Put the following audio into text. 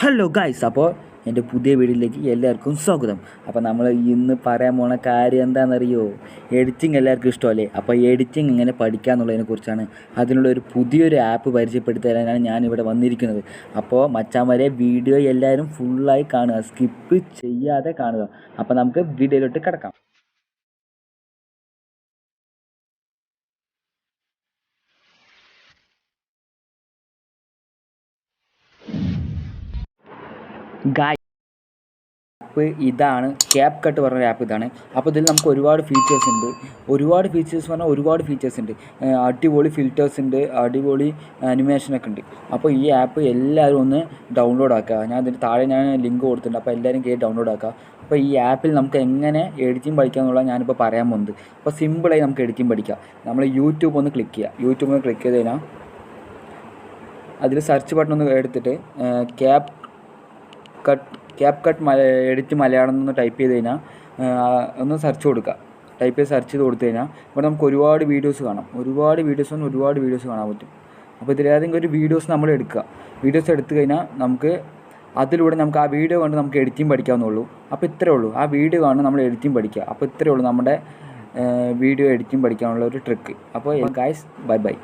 Hello guys അപ്പോൾ എന്റെ പുതിയ വീഡിയോയിലേക്ക് എല്ലാവർക്കും സ്വാഗതം. അപ്പോൾ നമ്മൾ ഇന്ന് പറയാൻ പോണ കാര്യം എന്താണെന്നറിയോ? എഡിറ്റിംഗ് എല്ലാവർക്കും ഇഷ്ടമല്ലേ? അപ്പോൾ എഡിറ്റിംഗ് എങ്ങനെ പഠിക്കുക എന്നുള്ളതിനെ കുറിച്ചാണ്. അതിനുള്ള ഒരു പുതിയൊരു ആപ്പ് പരിചയപ്പെടുത്തി തരാനാണ് ഇവിടെ വന്നിരിക്കുന്നത്. അപ്പോൾ മച്ചാമാരെ വീഡിയോ എല്ലാവരും ഫുള്ളായി കാണുക. സ്കിപ്പ് ചെയ്യാതെ കാണുക. അപ്പോൾ നമുക്ക് വീഡിയോയിലോട്ട് കിടക്കാം. ഗായ് ആപ്പ് ഇതാണ് ക്യാപ് കട്ട് പറഞ്ഞ ആപ്പ് ഇതാണ്. അപ്പോൾ ഇതിൽ നമുക്ക് ഒരുപാട് ഫീച്ചേഴ്സ് ഉണ്ട്. ഒരുപാട് ഫീച്ചേഴ്സ് പറഞ്ഞാൽ ഒരുപാട് ഫീച്ചേഴ്സ് ഉണ്ട്. അടിപൊളി ഫിൽറ്റേഴ്സ് ഉണ്ട്. അടിപൊളി അനിമേഷനൊക്കെ ഉണ്ട്. അപ്പോൾ ഈ ആപ്പ് എല്ലാവരും ഒന്ന് ഡൗൺലോഡ് ആക്കുക. ഞാൻ അതിന്റെ താഴെ ഞാൻ ലിങ്ക് കൊടുത്തിട്ടുണ്ട്. അപ്പോൾ എല്ലാവരും കയറി ഡൗൺലോഡ് ആക്കുക. അപ്പോൾ ഈ ആപ്പിൽ നമുക്ക് എങ്ങനെ എഡിറ്റിംഗ് പഠിക്കുക എന്നുള്ളത് ഞാനിപ്പോൾ പറയാൻ പോകുന്നത്. അപ്പോൾ സിമ്പിളായി നമുക്ക് എഡിറ്റിംഗ് പഠിക്കാം. നമ്മൾ യൂട്യൂബ് ഒന്ന് ക്ലിക്ക് ചെയ്യുക യൂട്യൂബ് ഒന്ന് ക്ലിക്ക് ചെയ്ത് കഴിഞ്ഞാൽ അതിൽ സെർച്ച് ബട്ടൺ ഒന്ന് എടുത്തിട്ട് ക്യാപ് കട്ട് ക്യാപ് കട്ട് മല എഡിറ്റ് മലയാളം എന്ന് ടൈപ്പ് ചെയ്ത് കഴിഞ്ഞാൽ ഒന്ന് സെർച്ച് കൊടുക്കുക ടൈപ്പ് ചെയ്ത് സെർച്ച് ചെയ്ത് കൊടുത്തു കഴിഞ്ഞാൽ ഇവിടെ നമുക്ക് ഒരുപാട് വീഡിയോസ് കാണാം. ഒരുപാട് വീഡിയോസ് പറഞ്ഞാൽ ഒരുപാട് വീഡിയോസ് കാണാൻ പറ്റും. അപ്പോൾ ഇതിലേതെങ്കിലും ഒരു വീഡിയോസ് നമ്മൾ എടുക്കുക. വീഡിയോസ് എടുത്തു കഴിഞ്ഞാൽ നമുക്ക് അതിലൂടെ നമുക്ക് ആ വീഡിയോ കണ്ട് നമുക്ക് എഡിറ്റിംഗ് പഠിക്കാവുന്നുള്ളൂ അപ്പോൾ ഇത്രയേ ഉള്ളൂ. ആ വീഡിയോ കാണും നമ്മൾ എഡിറ്റിംഗ് പഠിക്കുക. അപ്പോൾ ഇത്രയേ ഉള്ളൂ നമ്മുടെ വീഡിയോ എഡിറ്റിംഗ് പഠിക്കാനുള്ള ഒരു ട്രിക്ക് അപ്പോൾ ഗായ്സ് ബൈ ബൈ